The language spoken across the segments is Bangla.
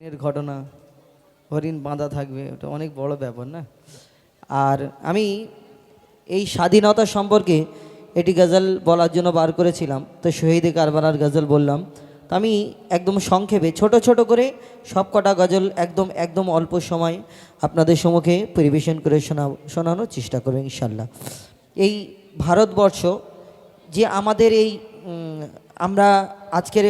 এর ঘটনা, হরিণ বাঁধা থাকবে ওটা অনেক বড় ব্যাপার না? আর আমি এই স্বাধীনতা সম্পর্কে এটি গজল বলার জন্য বার করেছিলাম, তো শহীদে কারবারার গজল বললাম। তো আমি একদম সংক্ষেপে, ছোট ছোট করে সব কটা গজল একদম একদম অল্প সময় আপনাদের সম্মুখে পরিবেশন করে শোনা, শোনানোর চেষ্টা করব ইনশাল্লাহ। এই ভারতবর্ষ যে আমাদের এই আমরা আজকের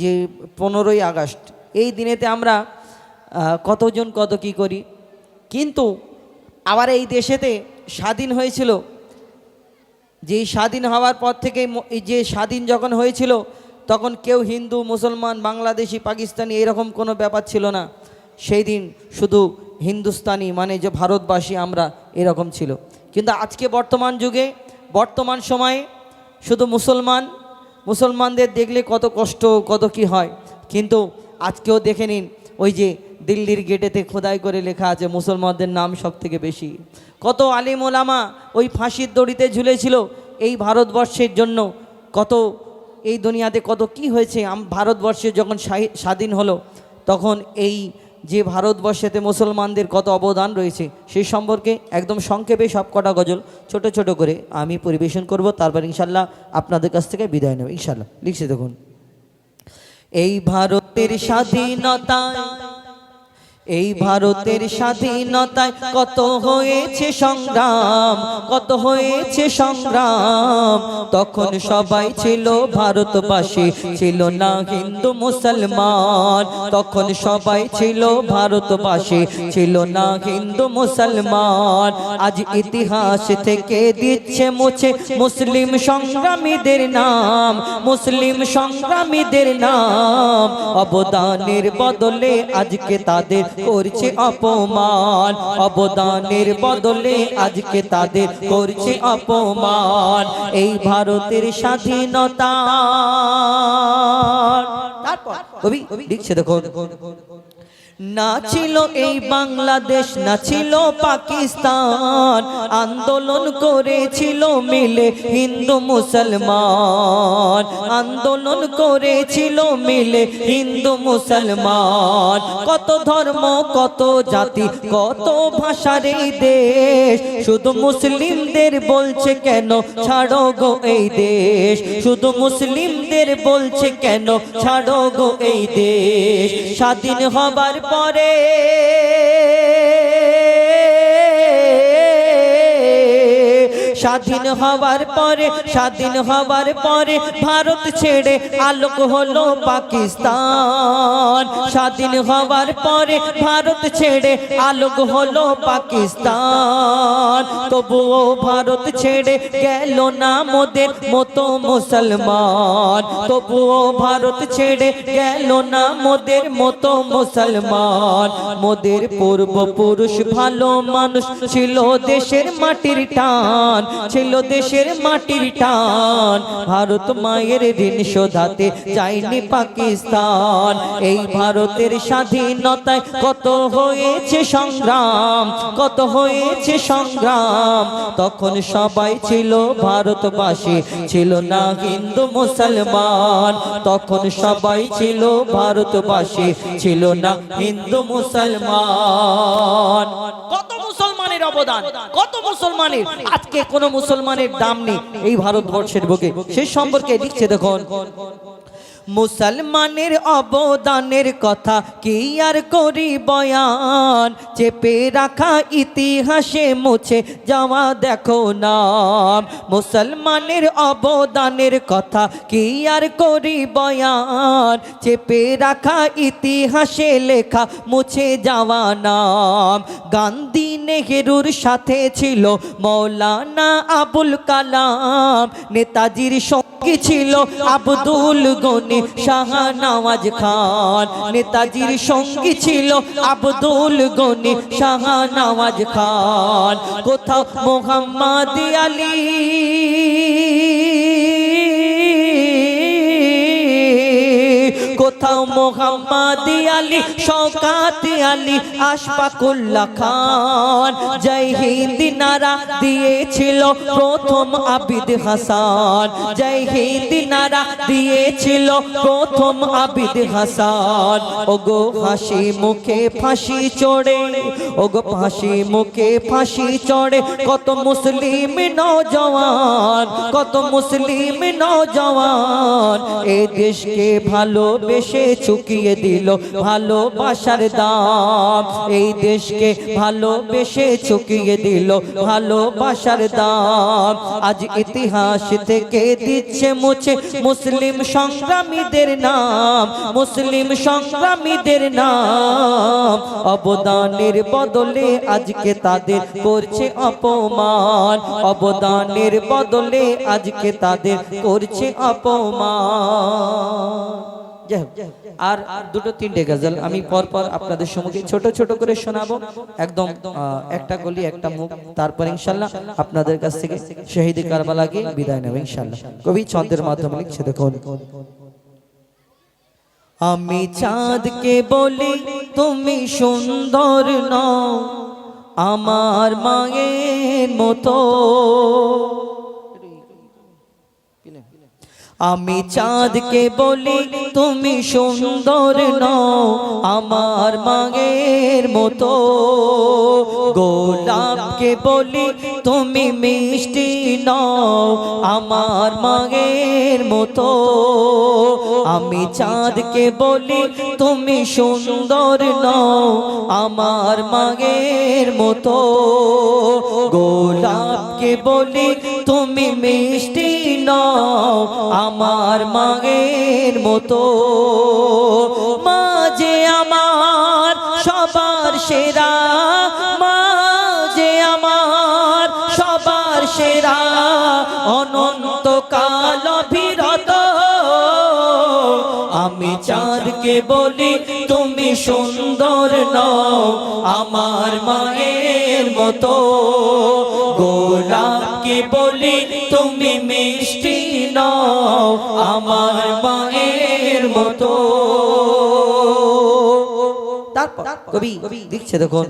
যে পনেরোই আগস্ট এই দিনেতে আমরা কতজন কত কি করি? কিন্তু আবার এই দেশেতে স্বাধীন হয়েছিল। যে স্বাধীন হওয়ার পর থেকে যে স্বাধীন যখন হয়েছিল, তখন কেউ হিন্দু, মুসলমান, বাংলাদেশি, পাকিস্তানি এরকম কোনো ব্যাপার ছিল না। সেই দিন শুধু হিন্দুস্তানি মানে যে ভারতবাসী আমরা এরকম ছিল। কিন্তু আজকে বর্তমান যুগে, বর্তমান সময়ে শুধু মুসলমান, মুসলমানদের দেখলে কত কষ্ট, কত কি হয়। কিন্তু আজকেও দেখে নিন, ওই যে দিল্লির গেটেতে খোদাই করে লেখা আছে, মুসলমানদের নাম সব থেকে বেশি। কত আলিম ওলামা ওই ফাঁসির দড়িতে ঝুলেছিল এই ভারতবর্ষের জন্য। কত এই দুনিয়াতে কত কি হয়েছে, আম- ভারতবর্ষে যখন স্বাধীন হলো, তখন এই যে ভারতবর্ষেতে মুসলমানদের কত অবদান রয়েছে সেই সম্পর্কে একদম সংক্ষেপে সব কটা গজল ছোট ছোট করে আমি পরিবেশন করব। তারপর ইনশাল্লাহ আপনাদের কাছ থেকে বিদায় নেব। ইনশাল্লাহ, লিখছে দেখুন। এই ভারতের স্বাধীনতায় এই ভারতের স্বাধীনতায় কত হয়েছে সংগ্রাম, কত হয়েছে সংগ্রাম? তখন সবাই ছিল ভারতবাসী, ছিল না হিন্দু মুসলমান। তখন সবাই ছিল ভারতবাসী, ছিল না হিন্দু মুসলমান। আজ ইতিহাস থেকে দিচ্ছে মুছে মুসলিম সংগ্রামীদের নাম, মুসলিম সংগ্রামীদের নাম। অবদানের বদলে আজকে তাদের করছে অপমান, অবদানের বদলে আজকে তাদের করছে অপমান। এই ভারতের স্বাধীনতা। তারপর কবি লিখছে দেখো না ছিল এই বাংলাদেশ না ছিল পাকিস্তান। আন্দোলন করেছিল মিলে হিন্দু মুসলমান। আন্দোলন করেছিল মিলে হিন্দু মুসলমান। কত ধর্ম কত জাতি কত ভাষার এই দেশ। শুধু মুসলিমদের বলছে কেন ছাড়ো গো এই দেশ? শুধু মুসলিমদের বলছে কেন ছাড়ো গো এই দেশ? স্বাধীন হবার পরে। স্বাধীন হওয়ার পরে, স্বাধীন হওয়ার পরে ভারত ছেড়ে আলোক হলো পাকিস্তান। স্বাধীন হওয়ার পরে ভারত ছেড়ে আলোক হলো পাকিস্তান। তবুও ভারত ছেড়ে গেল না মোদের মতো মুসলমান। তবুও ভারত ছেড়ে গেল না মোদের মতো মুসলমান। মোদের পূর্বপুরুষ ভালো মানুষ ছিল দেশের মাটির টান। ছিল দেশের মাটির টান। ভারত মায়ের ঋণ শোধাতে যায়নি পাকিস্তান। এই ভারতের স্বাধীনতায় কত হয়েছে সংগ্রাম? কত হয়েছে সংগ্রাম? তখন সবাই ছিল ভারতবাসী। ছিল না হিন্দু মুসলমান। তখন সবাই ছিল ভারতবাসী। ছিল না হিন্দু মুসলমান। কত মুসলমানের অবদান। কত মুসলমানের? আজকে কোন মুসলমানের দাম নেই। এই ভারতবর্ষের বুকে। সেই সম্পর্কে লিখছে দেখুন। মুসলমানের অবদানের কথা কি আর করি বয়ান? চেপে রাখা ইতিহাসে মুছে যাওয়া দেখো নাম। মুসলমানের অবদানের কথা কি আর করি বয়ান? চেপে রাখা ইতিহাসে লেখা মুছে যাওয়া নাম। গান্ধী নেহেরুর সাথে ছিল মৌলানা আবুল কালাম। নেতাজির সঙ্গী ছিল আব্দুল গনি। শাহনওয়াজ খান। নেতাজির সঙ্গী ছিল আব্দুল গনি শাহনওয়াজ খান। কোথাও মোহাম্মদ আলী কোথাও মোহাম্মদ আলী শওকাত আলী, আশফাকুল্লাহ খান। জয় হিন্দ নারা দিয়েছিল প্রথম আবিদ হাসান। জয় হিন্দ নারা দিয়েছিল প্রথম আবিদ হাসান। ওগো হাসি মুখে ফাঁসি চড়ে, ওগো ফাঁসি মুখে ফাঁসি চড়ে, কত মুসলিম নওজওয়ান কত মুসলিম নওজওয়ান এই দেশকে ভালোবেসে চুকিয়ে দিল ভালোবাসার দাম। এই দেশকে ভালোবেসে চুকিয়ে দিল ভালোবাসার দাম। আজ ইতিহাস থেকে দিচ্ছে মুছে মুসলিম সংগ্রামীদের নাম। মুসলিম সংগ্রামীদের নাম। অবদানের বদলে আজকে তাদের করছে অপমান। অবদানের বদলে আজকে তাদের করছে অপমান। আর দুটো তিনটে গজল আমি পর পর আপনাদের সম্মুখে ছোট ছোট করে শোনাবো। একদম একটা গলি, একটা মুখ। তারপর ইনশাল্লাহ আপনাদের কাছ থেকে বিদায় নেব ইনশাল্লাহ। কবি ছন্দের মাধ্যমে লিখছে, দেখুন। আমি চাঁদকে বলি, তুমি সুন্দর নও, আমার মায়ের মতো। আমি চাঁদকে বলি, তুমি সুন্দর নও, আমার মাগের মতো। গোলাপকে বলি, তুমি মিষ্টি নও, আমার মাগের মতো। আমি চাঁদকে বলি, তুমি সুন্দর নও, আমার মাগের মতো। গোলাপকে বলি, তুমি মিষ্টি আমার মাগের মতো। মা যে আমার সবার সেরা মা যে আমার সবার সেরা অনন্ত কাল বিরত আমি চাঁদকে বলি, তুমি সুন্দর নও, আমার মায়ের মতো। গোলাপকে বলি, তুমি মিষ্টি নও আমার মায়ের মতো। তারপর কবি দিচ্ছে দেখুন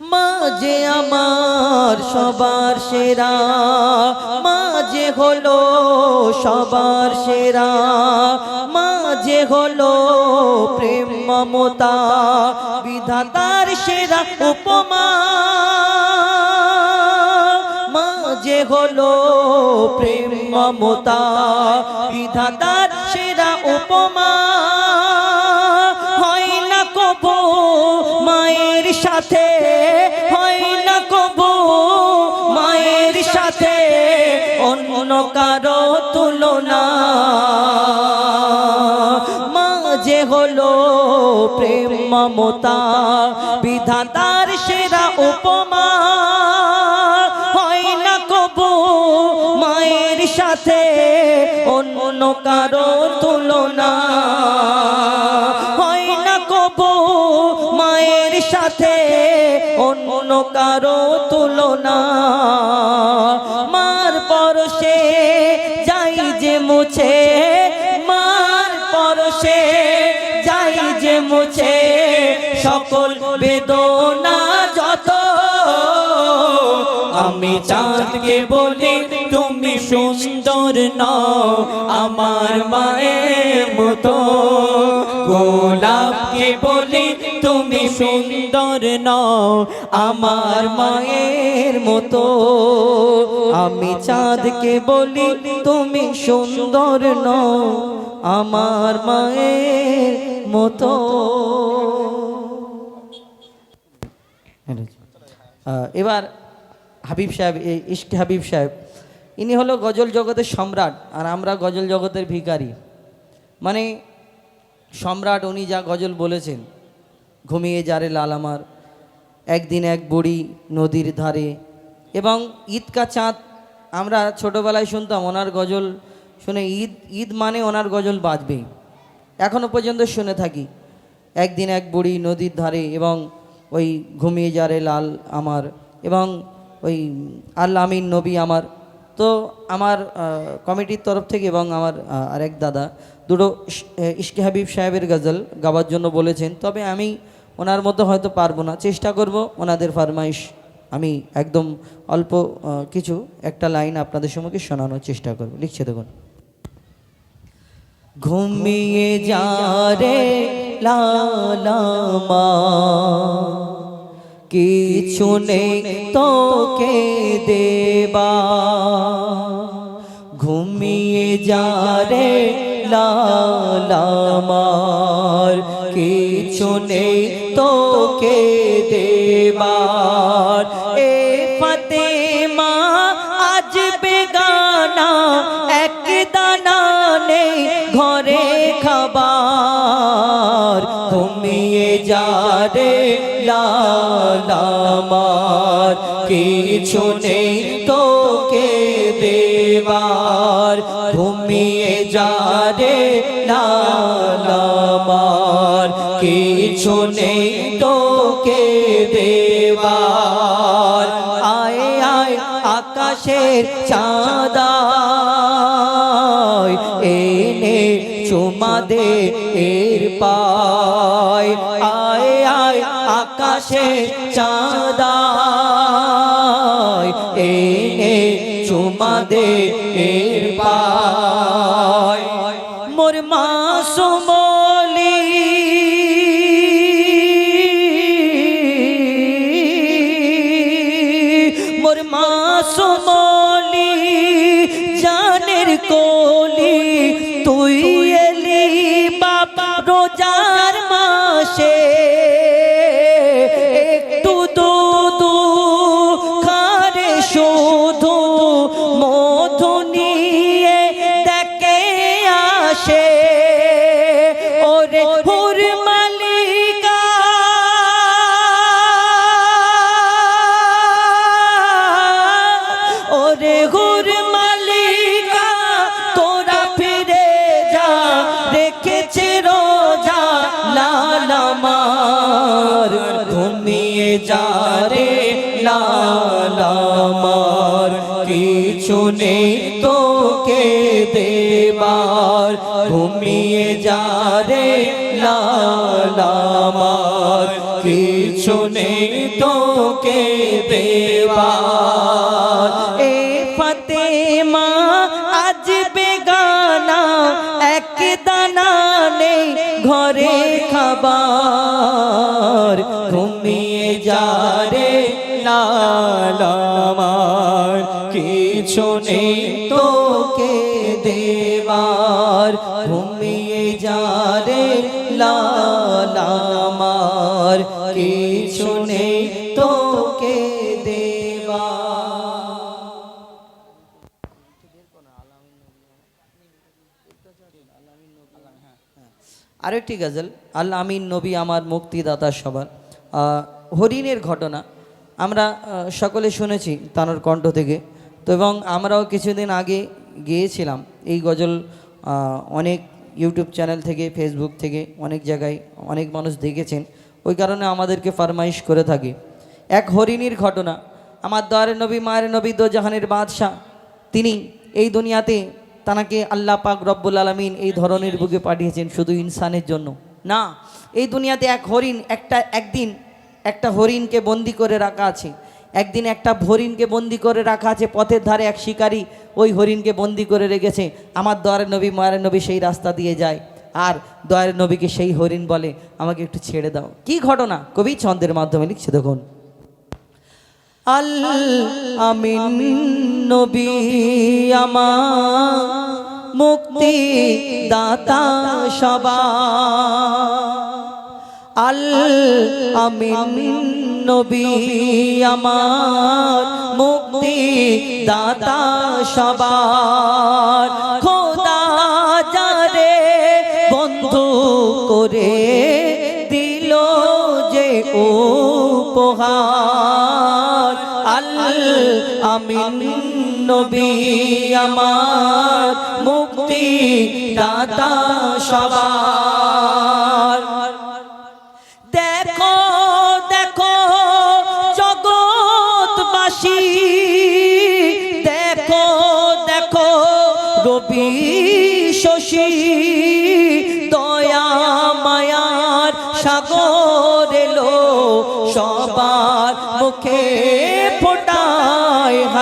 মা আমার সবার সেরা মা যে হলো সবার সেরা মা যে হলো প্রেম মমতা, বিধাতার সেরা উপমা। হলো প্রেম মমতা। বিধাতার সেরা উপমা হয় না কবু মায়ের সাথে? হয় না কবু মায়ের সাথে? অন্য কারও তুলনা। মা যে হলো প্রেম মমতা, বিধাতার সেরা উপমা সাথে অন্য কারও তুলনা হয় না কবু মায়ের সাথে অন্য কারও তুলনা। মার পরশে যাই যে মুছে, মার পরশে যাই যে মুছে, সকল বেদনা যত। আমি চাঁদকে বলি তুমি সুন্দর নও, আমার মায়ের মতো। গোলাপকে বলি তুমি সুন্দর নও, আমার মায়ের মতো। আমি চাঁদকে বলি তুমি সুন্দর নও, আমার মায়ের মতো। এবার হাবিব সাহেব ইশক হাবিব সাহেব ইনি হলো গজল জগতের সম্রাট, আর আমরা গজল জগতের ভিখারি। মানে সম্রাট উনি যা গজল বলেছেন, ঘুমিয়ে যারে লাল আমার, একদিন এক বুড়ি নদীর ধারে, এবং ঈদ কা চাঁদ আমরা ছোটোবেলায় শুনতাম, ওনার গজল শুনে ঈদ ঈদ মানে ওনার গজল বাজবেই। এখনও পর্যন্ত শুনে থাকি, একদিন এক বুড়ি নদীর ধারে এবং ওই ঘুমিয়ে যারে লাল আমার, এবং ওই আল্লা আমিন নবী আমার তো আমার কমিটির তরফ থেকে এবং আমার আরেক দাদা, দুটো ইশকে হাবিব সাহেবের গজল গাওয়ার জন্য বলেছেন। তবে আমি ওনার মতো হয়তো পারব না। চেষ্টা করব ওনাদের ফরমাইশ। আমি একদম অল্প কিছু একটা লাইন আপনাদের সম্মুখে শোনানোর চেষ্টা করব। লিখছে দেখুন। ঘুমিয়ে যা রে লালামা কিছু নেই তোকে দেবা। ঘুমিয়ে যা রে লালামার কিছু নেই তোকে দেবার লালামার কিছু নেই তোকে দেবার। ঘুমিয়ে যা রে নামার কিছু নেই তোকে দেবার। আয় আয়, আকাশের চাঁদায় চাঁদায় এনে চুমা এর মোর মাসুমলি মোর মাসুমলি লালামার কিছু নেই তোকে দেবার। ঘুমিয়ে যা রে লালামার কিছু নেই তোকে দেবার। কিছু নেই তোকে দেবার, ঘুমিয়ে যা রে লালামার কিছু নেই তোকে আরেকটি গজল আল্লাহ আমিন নবী আমার মুক্তিদাতা সবার। হরিণের ঘটনা, আমরা সকলে শুনেছি তানোর কণ্ঠ থেকে। তো এবং আমরাও কিছুদিন আগে গিয়েছিলাম এই গজল অনেক ইউটিউব চ্যানেল থেকে, ফেসবুক থেকে অনেক জায়গায় অনেক মানুষ দেখেছেন। ওই কারণে আমাদেরকে ফরমাইশ করে থাকে। এক হরিণীর ঘটনা, আমার দয়ার নবী, মায়ের নবী দো জাহানের বাদশাহ, তিনি এই দুনিয়াতে তানাকে আল্লাহ পাক রব্বুল আলমিন এই ধরনের বুকে পাঠিয়েছেন শুধু ইনসানের জন্য। না, এই দুনিয়াতে এক হরিণ, একটা, একদিন একটা হরিণকে বন্দি করে রাখা আছে। একদিন একটা হরিণকে বন্দি করে রাখা আছে, পথের ধারে এক শিকারী ওই হরিণকে বন্দি করে রেখেছে। আমার দয়ার নবী, মায়ের নবী সেই রাস্তা দিয়ে যায়। আর দয়ার নবীকে সেই হরিণ বলে, আমাকে একটু ছেড়ে দাও। কি ঘটনা? কবি ছন্দের মাধ্যমে লিখছে, দেখুন। আল আমিন নবী আমার মুক্তি দাতা সবা আল আমিন নবী আমার মুক্তি দাতা সবার। খোদা যারে বন্ধু করে দিল যে উপহার। আল আমিন নবী আমার মুক্তি দাতা সবার।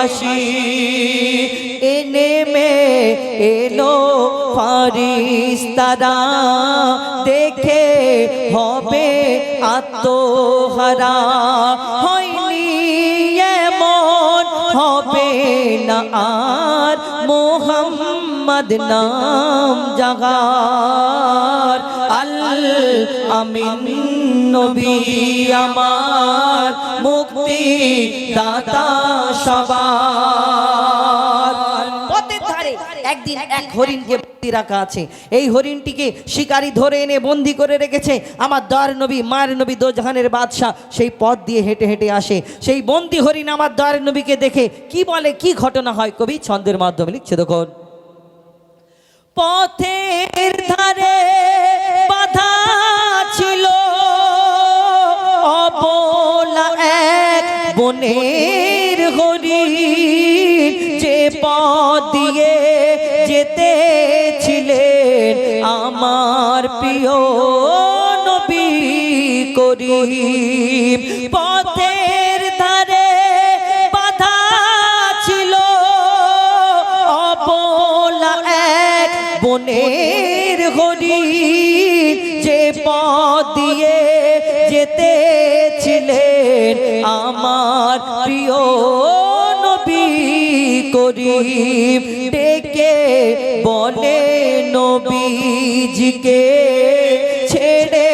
হাসি এনে মে এলো ফারিস্তারা দেখে হবে আত্মহারা। হয়নি এমন হবে না আর মোহাম্মদ নাম জাগার। আল আমিন নবী আমার মুক্তি দাতা সবার একদিন এক হরিণকে বন্দি রাখা আছে। এই হরিণটিকে শিকারী ধরে এনে বন্দি করে রেখেছে আমার দর নবী, মায়ের নবী দোজাহানের বাদশাহ। সেই পথ দিয়ে হেঁটে হেঁটে আসে। সেই বন্দি হরিণ আমার দর নবীকে দেখে কি বলে, কি ঘটনা হয় কবি ছন্দের মাধ্যমে লিখছে দেখুন। পথের ধারে বাধা ছিল। অবলা এক বনের হরিণ যে পথ দিয়ে যেতে ছিলেন আমার প্রিয় নবী করিম। পথের আমার প্রিয় নবী করিম, ডেকে বলে নবীজিকে ছেড়ে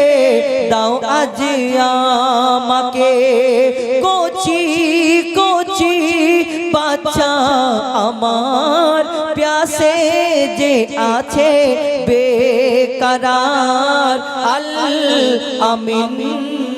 দাও আজ আমাকে। কচি কচি বাচ্চা আমার প্যাসে যে আছে বেকারার আল আমিন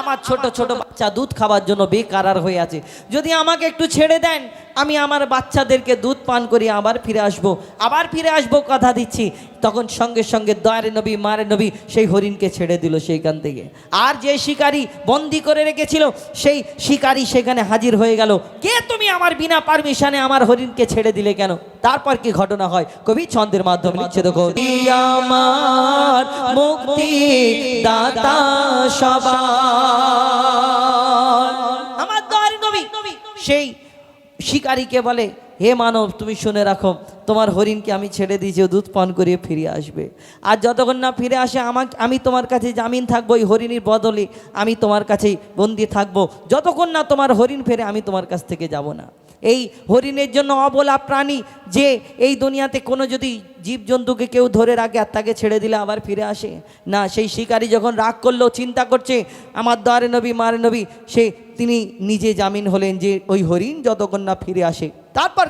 আমার ছোট ছোট বাচ্চা দুধ খাওয়ার জন্য বেকারার হয়ে আছে। যদি আমাকে একটু ছেড়ে দেন, আমি আমার বাচ্চাদেরকে দুধ পান করি, আবার ফিরে আসব। আবার ফিরে আসব কথা দিচ্ছি। তখন সঙ্গে সঙ্গে দয়ারে নবী, মারে নবী সেই হরিণকে ছেড়ে দিল সেইখান থেকে। আর যে শিকারী বন্দি করে রেখেছিল, সেই শিকারী সেখানে হাজির হয়ে গেল। কে তুমি আমার বিনা পারমিশনে আমার হরিণকে ছেড়ে দিলে কেন? তারপর কি ঘটনা হয়? কবি ছন্দের মাধ্যমে দেখো মুক্তি দাতা আমার সেই শিকারীকে বলে হে মানব, তুমি শুনে রাখো, তোমার হরিণকে আমি ছেড়ে দিয়েছি দুধ পান করিয়ে ফিরে আসবে। আর যতক্ষণ না ফিরে আসে, আমাকে, আমি তোমার কাছে জামিন থাকব ওই হরিণীর বদলে আমি তোমার কাছেই বন্দি থাকব। যতক্ষণ না তোমার হরিণ ফেরে, আমি তোমার কাছ থেকে যাব না। এই হরিণের জন্য অবলা প্রাণী, যে এই দুনিয়াতে কোনো যদি জীবজন্তুকে কেউ ধরে রাখে আর তাকে ছেড়ে দিলে আবার ফিরে আসে? না, সেই শিকারী যখন রাগ করল, চিন্তা করছে, আমার দ্বারে নবী, মারে নবী, সে তিনি নিজে জামিন হলেন যে ওই হরিণ যতক্ষণ না ফিরে আসে। তারপর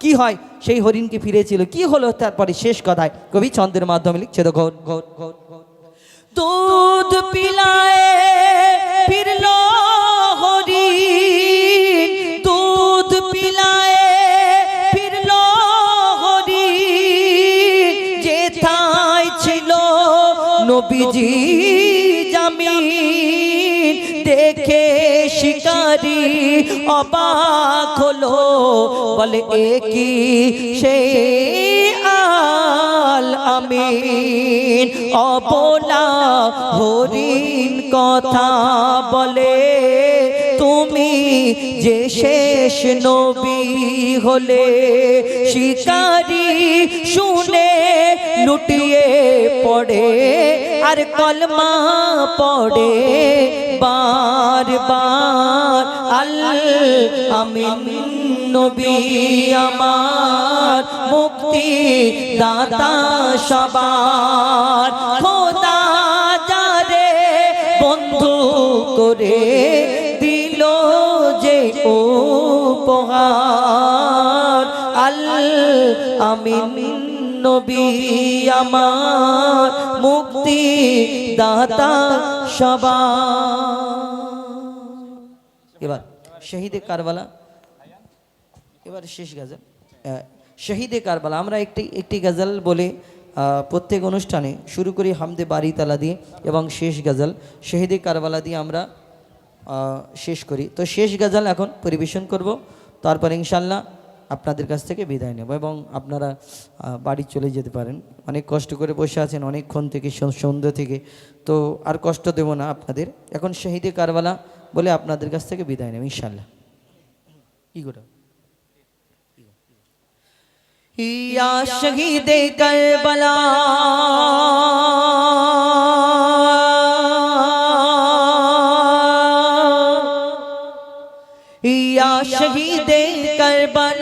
কি হয়? সেই হরিণকে ফিরেছিল। কি হলো তারপরে শেষ কথায়? কবি ছন্দের মাধ্যমে লিখছে তো, ঘোর ঘোর ঘোর দুধ পিলায় ফিরলো হরিণ। দুধ পিলায় ফিরলো হরিণ। যেথায় ছিল নবীজি শিকারি অবাক হলো। বলে একই সে আল আমিন, অবলা হরিণ কথা বলে, তুমি যে শেষ নবী হলে শিকারি শুনে লুটিয়ে পড়ে, আর কলমা পড়ে বার বার। আমিন নবী আমার মুক্তি দাতা সবার। খোদা যারে বন্ধু করে দিল যে উপহার। আল আমিন নবী আমার মুক্তি দাতা সবার। এবার শহীদে কারবালা, এবার শেষ গাজল। শহীদে কারবালা, আমরা একটি একটি গাজল বলে প্রত্যেক অনুষ্ঠানে শুরু করি হামদে বাড়ি তালা দিয়ে এবং শেষ গাজল। শহীদে কারবালা দিয়ে আমরা শেষ করি। তো শেষ গাজল এখন পরিবেশন করব। তারপর ইনশাল্লাহ আপনাদের কাছ থেকে বিদায় নেব এবং আপনারা বাড়ি চলে যেতে পারেন। অনেক কষ্ট করে বসে আছেন অনেকক্ষণ থেকে সন্ধ্যা থেকে। তো আর কষ্ট দেব না আপনাদের। এখন শহীদে কারবালা বলে আপনাদের কাছ থেকে বিদায় নেব ইনশাল্লাহ কি করে یا شہید کربلا یا شہید کربلا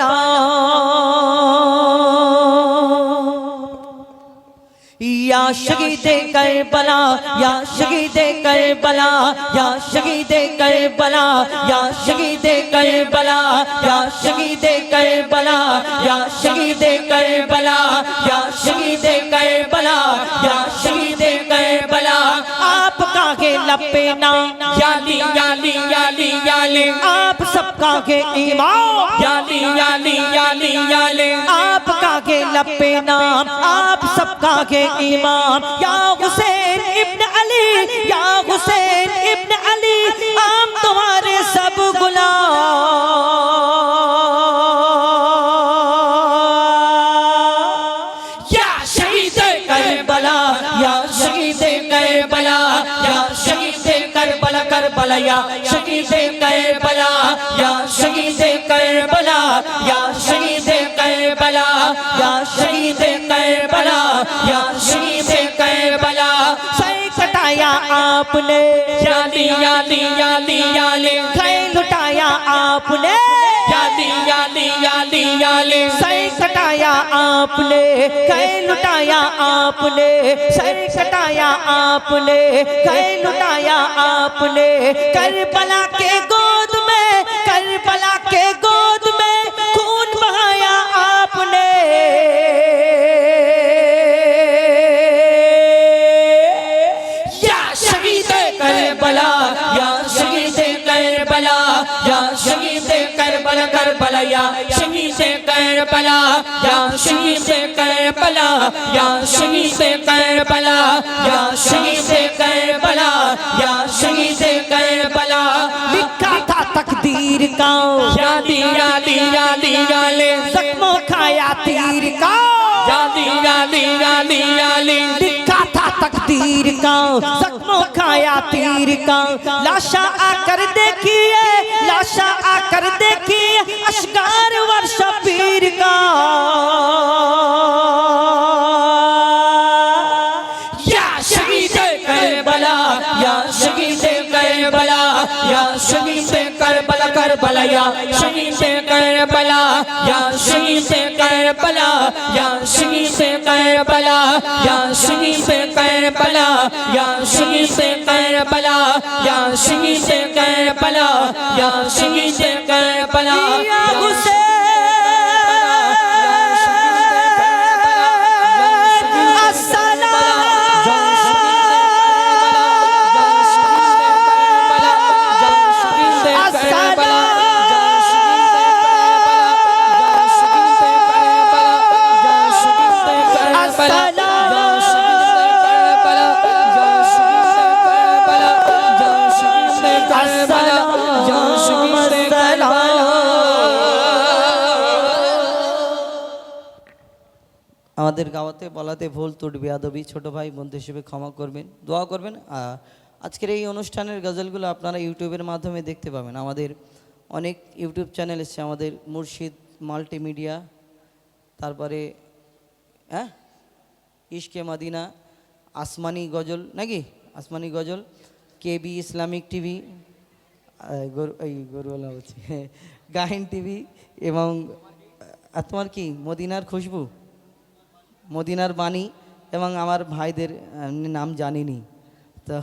شہید کربلا، یا شہید کربلا، یا شہید کربلا، یا شہید کربلا، یا شہید کربلا، یا شہید کربلا، یا شہید کربلا، یا شہید کربلا۔ آپ کا ہے لپینا، یالی یالی یالی یالی۔ آپ سب کا ہے ایمان، یالی یالی یالی یالی۔ آپ لب پہ نام، آپ سب کا ہے ایمان۔ یا حسین ابن علی، یا حسین ابن علی عام تمہارے سب غلام۔ یا شہید کربلا، یا شہید کربلا، یا شہید کربلا کربلا، یا شہید کربلا، یا شہید आपने याली याली याली याली खैर लुटाया आपने याली याली याली याली सर कटाया आपने कई लुटाया आपने सर कटाया आपने कई लुटाया आपने करबला के गोद شہید کربلا یا شہید کربلا یا شہید کربلا کربلا یا شہید کربلا یا شہید کربلا یا شہید کربلا یا شہید کربلا یا شہید کربلا۔ لکھا تھا تقدیر کا۔ یا دیا دیا دیا لے زخموں کھایا تیر کا۔ یا دیا دیا دیا لے تقدیر کا، زخموں کھایا تیر کا۔ لاشا آ کر دیکھیے لاشا آ کر دیکھیے، اشکار ور پیر کا۔ یا شہید کربلا، یا شہید کربلا، یا شہید کربلا کربلا، یا شہید کربلا یا شہید کربلا یا شہید کربلا یا شہید کربلا یا شہید کربلا یا شہید کربلا یا شہید کربلا یا حسین আমাদের গাওয়াতে বলাতে ভুল ত্রুট বেয়াদবি ছোট ভাই, বন্ধু হিসেবে ক্ষমা করবেন, দোয়া করবেন। আজকের এই অনুষ্ঠানের গজলগুলো আপনারা ইউটিউবের মাধ্যমে দেখতে পাবেন। আমাদের অনেক ইউটিউব চ্যানেল এসছে, আমাদের মুর্শিদ মাল্টিমিডিয়া, তারপরে হ্যাঁ? ইশকে মাদিনা, আসমানি গজল, নাকি? আসমানি গজল, কেবি ইসলামিক টিভি এই গরুওয়ালা বলছি। গাহিন টিভি এবং তোমার কি মদিনার খুশবু? মদিনার বাণী এবং আমার ভাইদের নাম জানিনি। তো